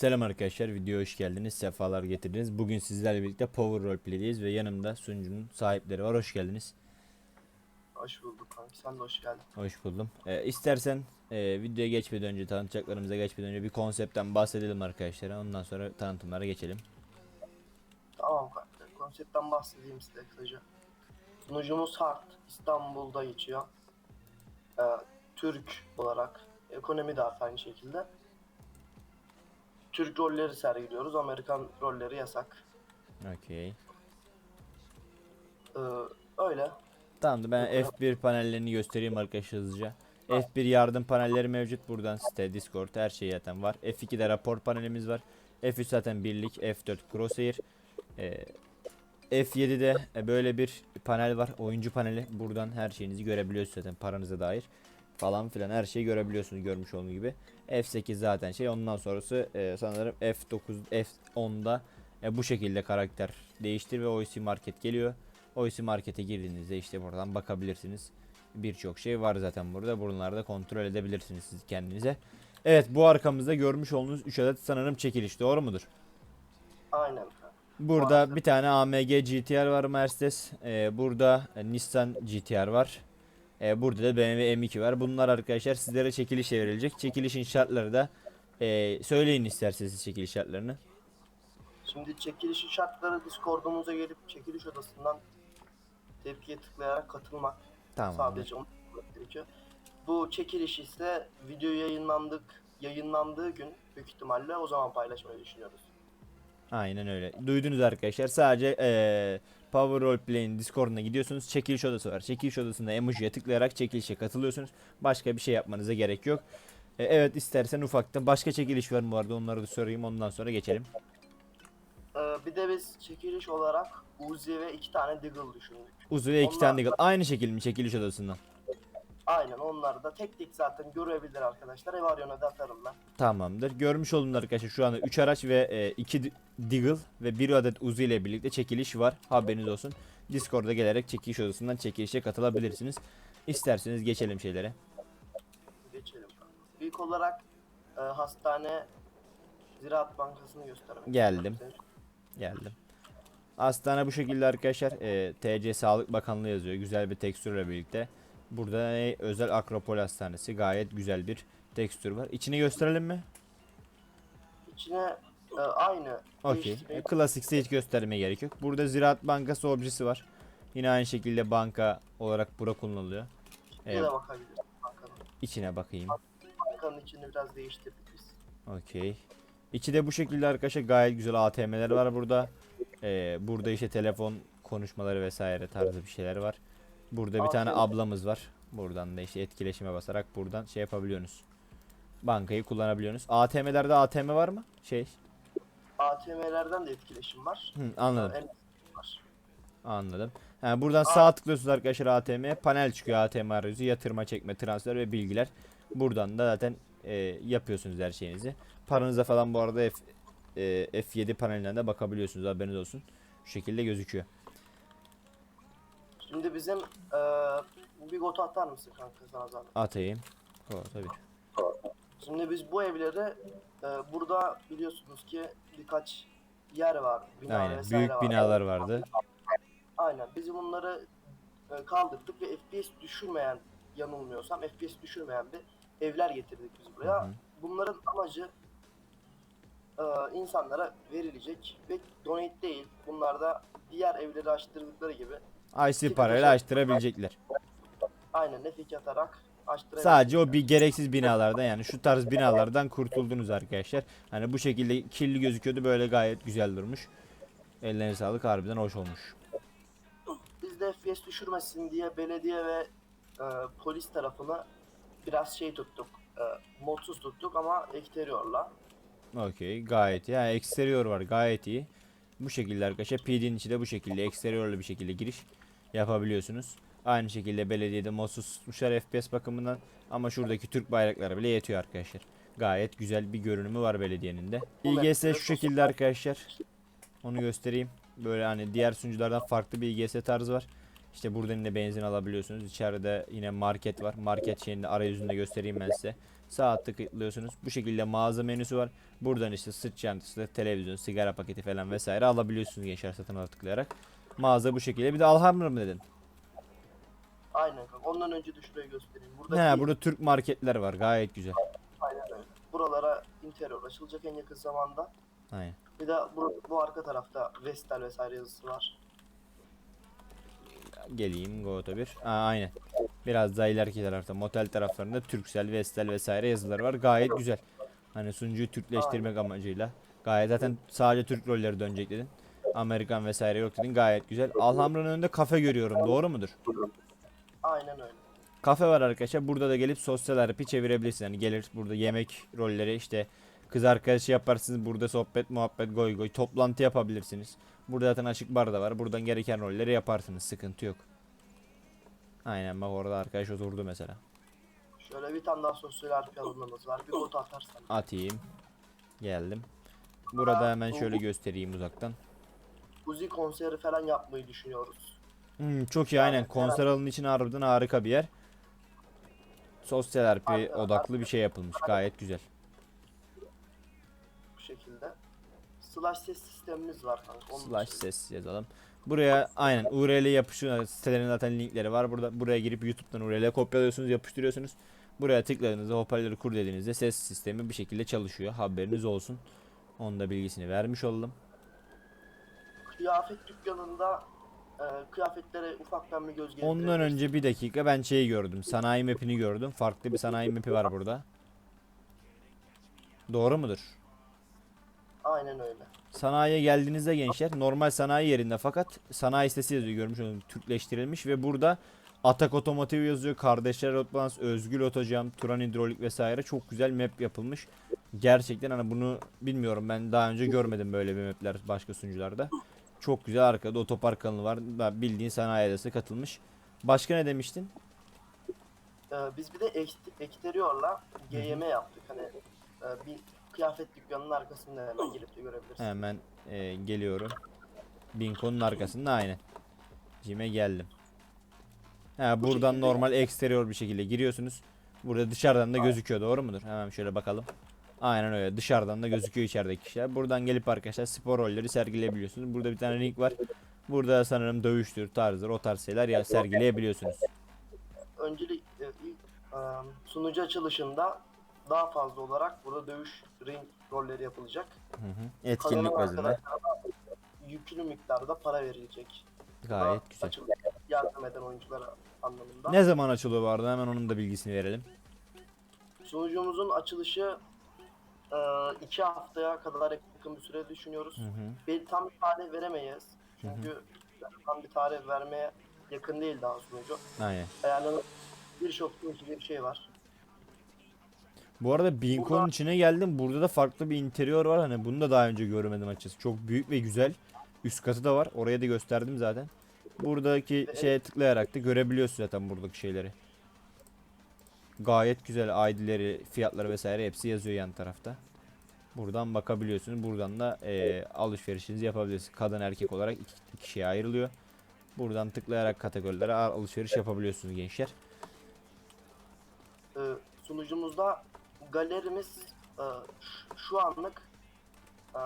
Selam arkadaşlar, videoya hoş geldiniz, sefalar getirdiniz. Bugün sizlerle birlikte Power Roleplay'deyiz ve yanımda sunucunun sahipleri var. Hoş geldiniz. Hoş bulduk kanki. Sen de hoş geldin. Hoş buldum. Ee, istersen e, videoya geçmeden önce, tanıtacaklarımıza geçmeden önce bir konseptten bahsedelim arkadaşlara. Ondan sonra tanıtımlara geçelim. Tamam kanka. Konseptten bahsedeyim size kısaca. Sunucumuz Hard. İstanbul'da geçiyor. Ee, Türk olarak. Ekonomi de aynı şekilde. Türk rolleri sergiliyoruz. Amerikan rolleri yasak. Okey. Ee, öyle. Tamamdır ben F1 panellerini göstereyim arkadaşlar hızlıca. F1 yardım panelleri mevcut buradan site, Discord her şey zaten var. F2'de rapor panelimiz var. F3 zaten birlik, F4 crosshair. Ee, F7'de e, böyle bir panel var. Oyuncu paneli. Buradan her şeyinizi görebiliyorsunuz zaten paranıza dair. Falan filan her şeyi görebiliyorsunuz görmüş olduğunuz gibi. F8 zaten şey. Ondan sonrası e, sanırım F9, F10'da e, bu şekilde karakter değiştir ve OC Market geliyor. OC Market'e girdiğinizde işte buradan bakabilirsiniz. Birçok şey var zaten burada. Bunları kontrol edebilirsiniz siz kendinize. Evet bu arkamızda görmüş olduğunuz 3 adet sanırım çekiliş doğru mudur? Aynen. Burada Maalesef. bir tane AMG GTR var Mercedes. Ee, burada Nissan GTR var. Ee, burada da BMW M2 var. Bunlar arkadaşlar sizlere çekiliş verilecek. Çekilişin şartları da e, söyleyin isterseniz çekiliş şartlarını. Şimdi çekilişin şartları Discord'umuza gelip çekiliş odasından tepkiye tıklayarak katılmak. Tamam. Sadece onu gerekiyor. Bu çekiliş ise video yayınlandık yayınlandığı gün büyük ihtimalle o zaman paylaşmayı düşünüyoruz. Aynen öyle. Duydunuz arkadaşlar. Sadece eee Power Roleplay'in Discord'una gidiyorsunuz. Çekiliş odası var. Çekiliş odasında emojiye tıklayarak çekilişe katılıyorsunuz. Başka bir şey yapmanıza gerek yok. E, evet istersen ufaktan başka çekiliş var mı vardı onları da sorayım ondan sonra geçelim. Ee, bir de biz çekiliş olarak Uzi ve iki tane Deagle düşündük. Uzun ve iki Onlar- tane Deagle. Aynı şekilde mi çekiliş odasından? Aynen onları da tek tek zaten görebilir arkadaşlar. Evaryon'a da atarım ben. Tamamdır. Görmüş olduğunuz arkadaşlar şu anda 3 araç ve 2 Deagle ve 1 adet Uzi ile birlikte çekiliş var. Haberiniz olsun. Discord'a gelerek çekiliş odasından çekilişe katılabilirsiniz. İsterseniz geçelim şeylere. Geçelim. İlk olarak e, hastane Ziraat Bankası'nı göstermek Geldim. Geldim. Hastane bu şekilde arkadaşlar. Ee, TC Sağlık Bakanlığı yazıyor. Güzel bir tekstürle birlikte. Burada ne? özel Akropol Hastanesi. Gayet güzel bir tekstür var. İçini gösterelim mi? İçine e, aynı. Okey. E, Klasikse hiç göstermeye gerek yok. Burada Ziraat Bankası objesi var. Yine aynı şekilde banka olarak bura kullanılıyor. Ee, de bakabiliriz. Bankanın. içine bakayım. Bankanın içini biraz değiştirdik biz. Okey. İçi de bu şekilde arkadaşlar gayet güzel ATM'ler var burada. Ee, burada işte telefon konuşmaları vesaire tarzı bir şeyler var. Burada bir tane ablamız var. Buradan da işte etkileşime basarak buradan şey yapabiliyorsunuz. Bankayı kullanabiliyorsunuz. ATM'lerde ATM var mı? Şey. ATM'lerden de etkileşim var. Hı, anladım. En var. Anladım. Yani buradan sağ tıklıyorsunuz arkadaşlar ATM'ye. Panel çıkıyor ATM arayüzü. Yatırma, çekme, transfer ve bilgiler. Buradan da zaten e, yapıyorsunuz her şeyinizi. Paranıza falan bu arada F, e, F7 panelinden de bakabiliyorsunuz. Haberiniz olsun. Şu şekilde gözüküyor. Şimdi bizim e, bir gotu atar mısın kanka sana zaten? Atayım. O, tabii. Şimdi biz bu evleri e, burada biliyorsunuz ki birkaç yer var. Bina Aynen. vesaire Büyük var. binalar vardı. Aynen. Biz bunları e, kaldırdık ve FPS düşürmeyen yanılmıyorsam FPS düşürmeyen bir evler getirdik biz buraya. Hı hı. Bunların amacı e, insanlara verilecek ve donate değil. Bunlar da diğer evleri açtırdıkları gibi IC parayla açtırabilecekler. aynen nefik atarak açtırabilecekler. Sadece o bir gereksiz binalardan yani şu tarz binalardan kurtuldunuz arkadaşlar. Hani bu şekilde kirli gözüküyordu böyle gayet güzel durmuş. Ellerine sağlık harbiden hoş olmuş. Biz de FPS düşürmesin diye belediye ve e, polis tarafını biraz şey tuttuk. E, modsuz tuttuk ama eksteriyorla. Okey gayet iyi. Yani eksteriyor var gayet iyi. Bu şekilde arkadaşlar PD'nin içi de bu şekilde eksteriyorlu bir şekilde giriş yapabiliyorsunuz. Aynı şekilde belediyede modsuz tutmuşlar FPS bakımından ama şuradaki Türk bayrakları bile yetiyor arkadaşlar. Gayet güzel bir görünümü var belediyenin de. İGS şu şekilde arkadaşlar. Onu göstereyim. Böyle hani diğer sunuculardan farklı bir İGS tarzı var. İşte buradan yine benzin alabiliyorsunuz. İçeride yine market var. Market şeyinde arayüzünde göstereyim ben size. Sağ tıklıyorsunuz. Bu şekilde mağaza menüsü var. Buradan işte sırt çantası, televizyon, sigara paketi falan vesaire alabiliyorsunuz gençler satın ala tıklayarak. Mağaza bu şekilde. Bir de Alhambra mı dedin? Aynen kanka. Ondan önce de şurayı göstereyim. Burada He burada Türk marketler var. Gayet güzel. Aynen öyle. Buralara interior açılacak en yakın zamanda. Aynen. Bir de bu, bu arka tarafta Vestel vesaire yazısı var. Geleyim Goto 1. Aa, aynen. Biraz daha ileriki tarafta motel taraflarında Turkcell, Vestel vesaire yazıları var. Gayet güzel. Hani sunucuyu Türkleştirmek amacıyla. Gayet zaten sadece Türk rolleri dönecek dedin. Amerikan vesaire yok dedin. Gayet güzel. Alhamra'nın önünde kafe görüyorum. Doğru mudur? Aynen öyle. Kafe var arkadaşlar. Burada da gelip sosyal RP çevirebilirsiniz. Yani gelir burada yemek rolleri işte kız arkadaşı yaparsınız. Burada sohbet, muhabbet, goy goy, toplantı yapabilirsiniz. Burada zaten açık bar da var. Buradan gereken rolleri yaparsınız. Sıkıntı yok. Aynen bak orada arkadaş oturdu mesela. Şöyle bir tane daha sosyal RP alanımız var. Bir kod atarsan. Atayım. Geldim. Burada hemen şöyle göstereyim uzaktan. Uzi konseri falan yapmayı düşünüyoruz. Hmm, çok iyi aynen. Evet, Konser alanı için harbiden harika bir yer. Sosyal Aynen, odaklı bir şey yapılmış. Gayet güzel. Bu şekilde. Slash ses sistemimiz var kanka. Onu Slash söyleyeyim. ses yazalım. Buraya aynen URL yapışıyor. Sitelerin zaten linkleri var. Burada buraya girip YouTube'dan URL kopyalıyorsunuz, yapıştırıyorsunuz. Buraya tıkladığınızda hoparlörü kur dediğinizde ses sistemi bir şekilde çalışıyor. Haberiniz olsun. Onun da bilgisini vermiş oldum. Kıyafet dükkanında e, kıyafetlere ufaktan bir göz Ondan gezdirebiliriz. önce bir dakika ben şeyi gördüm. Sanayi map'ini gördüm. Farklı bir sanayi map'i var burada. Doğru mudur? Aynen öyle. Sanayiye geldiğinizde gençler normal sanayi yerinde fakat sanayi sitesi yazıyor görmüş olduğunuz Türkleştirilmiş ve burada Atak Otomotiv yazıyor. Kardeşler Otbalans, Özgül Otocam, Turan Hidrolik vesaire çok güzel map yapılmış. Gerçekten hani bunu bilmiyorum ben daha önce görmedim böyle bir mapler başka sunucularda. Çok güzel arkada otopark alanı var. Bildiğin sanayi adası katılmış. Başka ne demiştin? E, biz bir de ek- eksteriyorla GYM yaptık. Hani e, bir kıyafet dükkanının arkasında hemen girip de görebilirsin. Hemen e, geliyorum. Binko'nun arkasında aynen. Cime geldim. Ha, Bu buradan şekilde- normal eksterior bir şekilde giriyorsunuz. Burada dışarıdan da gözüküyor doğru mudur? Hemen şöyle bakalım. Aynen öyle dışarıdan da gözüküyor içerideki kişiler. Buradan gelip arkadaşlar spor rolleri sergileyebiliyorsunuz. Burada bir tane ring var. Burada sanırım dövüştür, tarzdır o tarz şeyler ya sergileyebiliyorsunuz. Öncelik e, ilk e, sunucu açılışında daha fazla olarak burada dövüş ring rolleri yapılacak. Hı hı. Etkinlik bazında. yüklü miktarda para verilecek. Gayet güzel. Açılış yardım eden oyunculara anlamında. Ne zaman açılıyor arada? Hemen onun da bilgisini verelim. Sunucumuzun açılışı e, iki haftaya kadar yakın bir süre düşünüyoruz. Hı hı. Bir, tam bir tarih veremeyiz. Hı hı. Çünkü tam bir tarih vermeye yakın değil daha sunucu. Aynen. Yani birçok sunucu bir şey var. Bu arada Binko'nun Burada- içine geldim. Burada da farklı bir interior var. Hani bunu da daha önce görmedim açıkçası. Çok büyük ve güzel. Üst katı da var. Oraya da gösterdim zaten. Buradaki Evet. şeye tıklayarak da görebiliyorsun zaten buradaki şeyleri. Gayet güzel ID'leri, fiyatları vesaire hepsi yazıyor yan tarafta. Buradan bakabiliyorsunuz. Buradan da eee, alışverişinizi yapabilirsiniz. Kadın erkek olarak iki, iki kişiye ayrılıyor. Buradan tıklayarak kategorilere al- alışveriş yapabiliyorsunuz gençler. Ee, sunucumuzda galerimiz e, şu anlık e,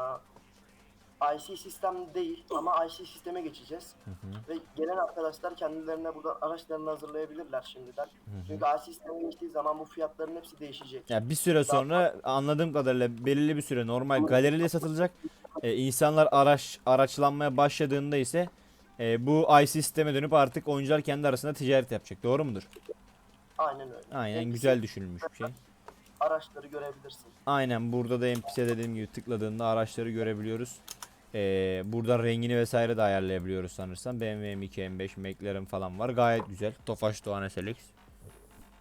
IC sistem değil ama IC sisteme geçeceğiz. Hı hı. Ve gelen arkadaşlar kendilerine burada araçlarını hazırlayabilirler şimdiden. Hı hı. Çünkü IC sisteme geçtiği zaman bu fiyatların hepsi değişecek. Ya bir süre sonra anladığım kadarıyla belirli bir süre normal galeride satılacak. Ee, insanlar araç araçlanmaya başladığında ise e, bu IC sisteme dönüp artık oyuncular kendi arasında ticaret yapacak. Doğru mudur? Aynen öyle. Aynen NPC güzel düşünülmüş bir şey. Araçları görebilirsin. Aynen burada da NPC dediğim gibi tıkladığında araçları görebiliyoruz. Ee, buradan rengini vesaire de ayarlayabiliyoruz sanırsam. BMW M2 M5 McLaren falan var. Gayet güzel. Tofaş Doğan SLX.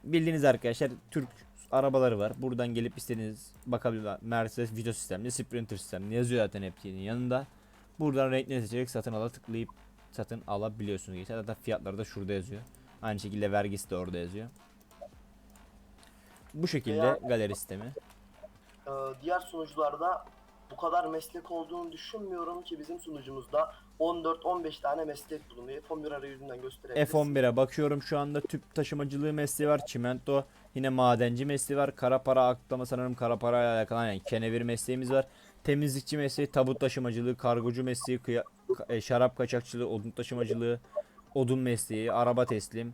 Bildiğiniz arkadaşlar Türk arabaları var. Buradan gelip istediğiniz bakabilirler. Mercedes Vito sistemli, Sprinter sistemli yazıyor zaten hepsinin yanında. Buradan renkleri seçerek satın ala tıklayıp satın alabiliyorsunuz. Geçen zaten fiyatları da şurada yazıyor. Aynı şekilde vergisi de orada yazıyor. Bu şekilde galeri sistemi. Ee, diğer sunucularda bu kadar meslek olduğunu düşünmüyorum ki bizim sunucumuzda 14-15 tane meslek bulunuyor. F11 arayüzünden gösterebiliriz. F11'e bakıyorum şu anda tüp taşımacılığı mesleği var. Çimento yine madenci mesleği var. Kara para aklama sanırım kara parayla alakalı yani kenevir mesleğimiz var. Temizlikçi mesleği, tabut taşımacılığı, kargocu mesleği, kıya- e, şarap kaçakçılığı, odun taşımacılığı, odun mesleği, araba teslim,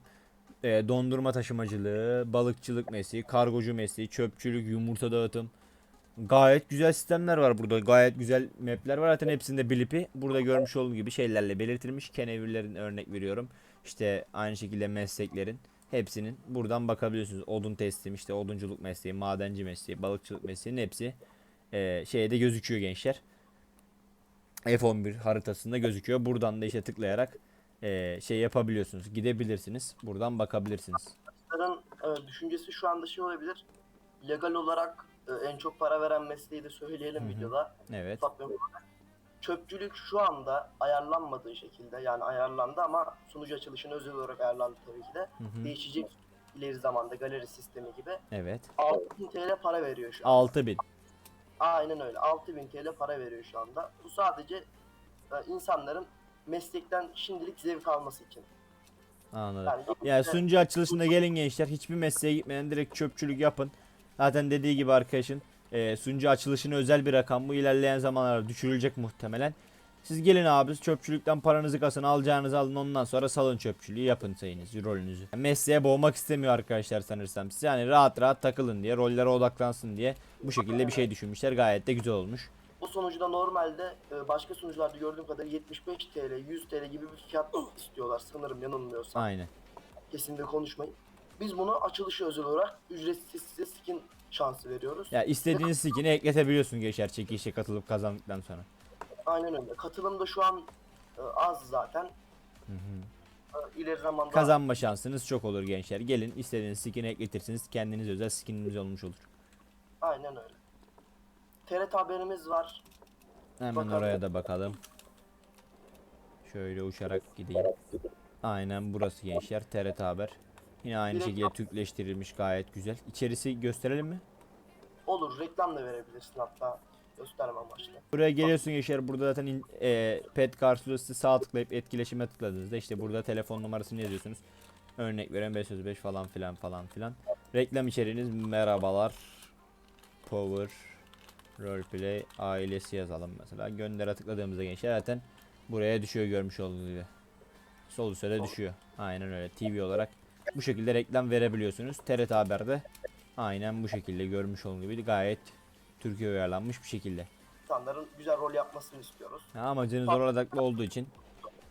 e, dondurma taşımacılığı, balıkçılık mesleği, kargocu mesleği, çöpçülük, yumurta dağıtım. Gayet güzel sistemler var burada. Gayet güzel mapler var. Zaten hepsinde blipi burada görmüş olduğunuz gibi şeylerle belirtilmiş. Kenevirlerin örnek veriyorum. İşte aynı şekilde mesleklerin hepsinin buradan bakabiliyorsunuz. Odun teslim, işte odunculuk mesleği, madenci mesleği, balıkçılık mesleğinin hepsi e, şeyde gözüküyor gençler. F11 haritasında gözüküyor. Buradan da işte tıklayarak e, şey yapabiliyorsunuz. Gidebilirsiniz. Buradan bakabilirsiniz. Arkadaşların e, düşüncesi şu anda şey olabilir. Legal olarak en çok para veren mesleği de söyleyelim Hı hı. videoda. Evet. Ufak bir olarak. Çöpçülük şu anda ayarlanmadığı şekilde yani ayarlandı ama sunucu açılışına özel olarak ayarlandı tabii ki de. Hı hı. Değişecek ileri zamanda galeri sistemi gibi. Evet. 6000 TL para veriyor şu an. 6000. Aynen öyle. 6000 TL para veriyor şu anda. Bu sadece e, insanların meslekten şimdilik zevk alması için. Anladım. Yani, Yani sunucu açılışında gelin gençler. Hiçbir mesleğe gitmeden direkt çöpçülük yapın. Zaten dediği gibi arkadaşın e, sunucu açılışına özel bir rakam bu. ilerleyen zamanlarda düşürülecek muhtemelen. Siz gelin abi çöpçülükten paranızı kasın alacağınızı alın ondan sonra salın çöpçülüğü yapın sayınızı rolünüzü. Mesleğe boğmak istemiyor arkadaşlar sanırsam. Siz yani rahat rahat takılın diye rollere odaklansın diye bu şekilde bir şey düşünmüşler. Gayet de güzel olmuş. bu sonucuda normalde e, başka sunucularda gördüğüm kadarıyla 75 TL, 100 TL gibi bir fiyat istiyorlar sanırım yanılmıyorsam. Aynen. Kesinlikle konuşmayın. Biz bunu açılışı özel olarak ücretsiz size skin şansı veriyoruz. Ya istediğiniz skin'i ekletebiliyorsun gençler çekilişe katılıp kazandıktan sonra. Aynen öyle. Katılım da şu an e, az zaten. Hı hı. E, ileri zamanda Kazanma şansınız çok olur gençler. Gelin istediğiniz skin'i ekletirsiniz. Kendiniz özel skininiz olmuş olur. Aynen öyle. TRT haberimiz var. Hemen Bakalım. oraya da bakalım. Şöyle uçarak gideyim. Aynen burası gençler. TRT Haber. Yine aynı Direkt- şekilde Türkleştirilmiş gayet güzel. İçerisi gösterelim mi? Olur. Reklam da verebilirsin hatta. Gösterme amaçlı. Buraya geliyorsun gençler. Burada zaten in- e, pet karşılığı sağ tıklayıp etkileşime tıkladığınızda işte burada telefon numarasını yazıyorsunuz. Örnek veren 505 falan filan falan filan. Reklam içeriğiniz merhabalar. Power Roleplay ailesi yazalım mesela. Göndere tıkladığımızda gençler zaten buraya düşüyor görmüş olduğunuz gibi. Sol üstte de düşüyor. Aynen öyle. TV olarak bu şekilde reklam verebiliyorsunuz. TRT Haber'de aynen bu şekilde görmüş olduğunuz gibi gayet Türkiye uyarlanmış bir şekilde. İnsanların güzel rol yapmasını istiyoruz. Ya amacınız zor odaklı olduğu için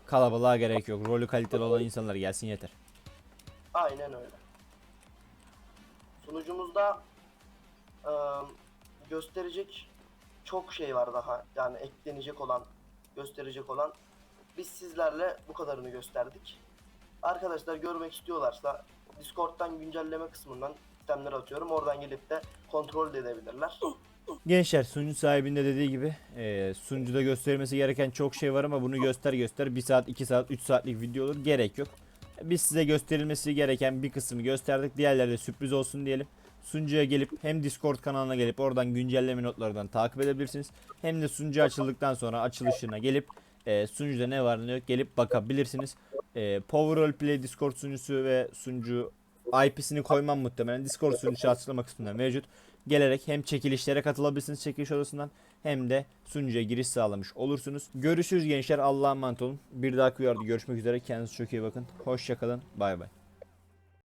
kalabalığa gerek yok. Rolü kaliteli olan insanlar gelsin yeter. Aynen öyle. Sunucumuzda e, gösterecek çok şey var daha. Yani eklenecek olan, gösterecek olan. Biz sizlerle bu kadarını gösterdik. Arkadaşlar görmek istiyorlarsa Discord'dan güncelleme kısmından sistemleri atıyorum. Oradan gelip de kontrol de edebilirler. Gençler sunucu sahibinde dediği gibi e, sunucuda gösterilmesi gereken çok şey var ama bunu göster göster 1 saat 2 saat 3 saatlik video olur gerek yok. Biz size gösterilmesi gereken bir kısmı gösterdik. Diğerleri de sürpriz olsun diyelim. Sunucuya gelip hem Discord kanalına gelip oradan güncelleme notlardan takip edebilirsiniz. Hem de sunucu açıldıktan sonra açılışına gelip e, sunucuda ne var ne yok gelip bakabilirsiniz. E, Power Roleplay Discord sunucusu ve sunucu IP'sini koymam muhtemelen. Discord sunucusu açıklama kısmında mevcut. Gelerek hem çekilişlere katılabilirsiniz çekiliş odasından hem de sunucuya giriş sağlamış olursunuz. Görüşürüz gençler. Allah'a emanet olun. Bir dahaki uyarıda görüşmek üzere. Kendinize çok iyi bakın. Hoşçakalın. Bay bay.